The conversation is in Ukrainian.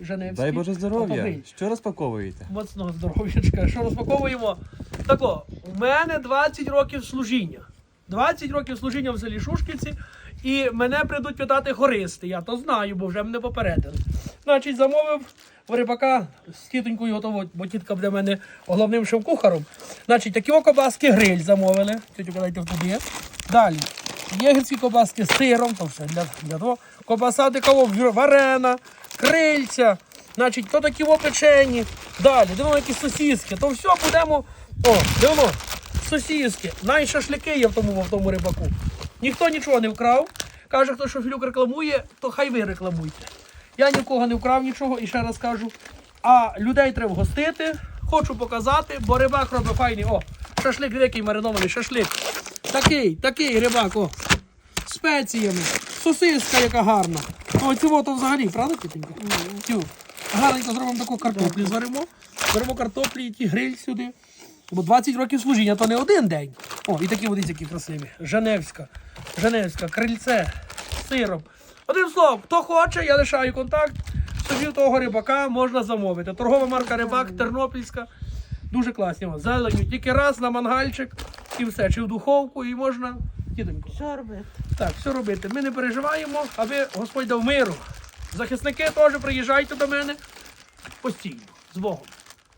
Женевський. Дай Боже здоров'я. Що розпаковуєте? Моцного здоров'ячка. Що розпаковуємо? Тако, у мене 20 років служіння. 20 років служіння в селі Шушківці. І мене прийдуть питати хористи. Я то знаю, бо вже мене попередили. Значить, замовив в рибака з тітонькою готово, бо тітка буде в мене головним шеф-кухаром. Значить, такі о кобаски гриль замовили. Тетю, дайте туди. Далі. Єгерські кобаски з сиром, то все для, для того. Кобаса дикова варена, крильця. Значить, то такі о печені. Далі, дивимо, які сосіски. То все будемо. О, дивимо, сосіски. Навіть шашлики є в тому, в тому рибаку. Ніхто нічого не вкрав. Каже, хто що філюк рекламує, то хай ви рекламуйте. Я нікого не вкрав нічого і ще раз кажу. А людей треба гостити. Хочу показати, бо рибак робить файний. О, шашлик який маринований, шашлик. Такий, такий рибак, о. Спеціями. Сосиска, яка гарна. О, цього то взагалі, правда, тітенька? Цю. Гарненько зробимо таку картоплю зваримо. Беремо картоплі і ті гриль сюди. Бо 20 років служіння то не один день. О, і такі водиці які красиві. Женевська. Женевська, крильце, з сиром. Одним словом, хто хоче, я лишаю контакт. Собі того рибака можна замовити. Торгова марка Рибак, Тернопільська. Дуже класні. О, Зеленю. Тільки раз на мангальчик і все. Чи в духовку, і можна. Тітонько. Що робити? Так, все робити. Ми не переживаємо, аби Господь дав миру. Захисники теж приїжджайте до мене постійно. З Богом.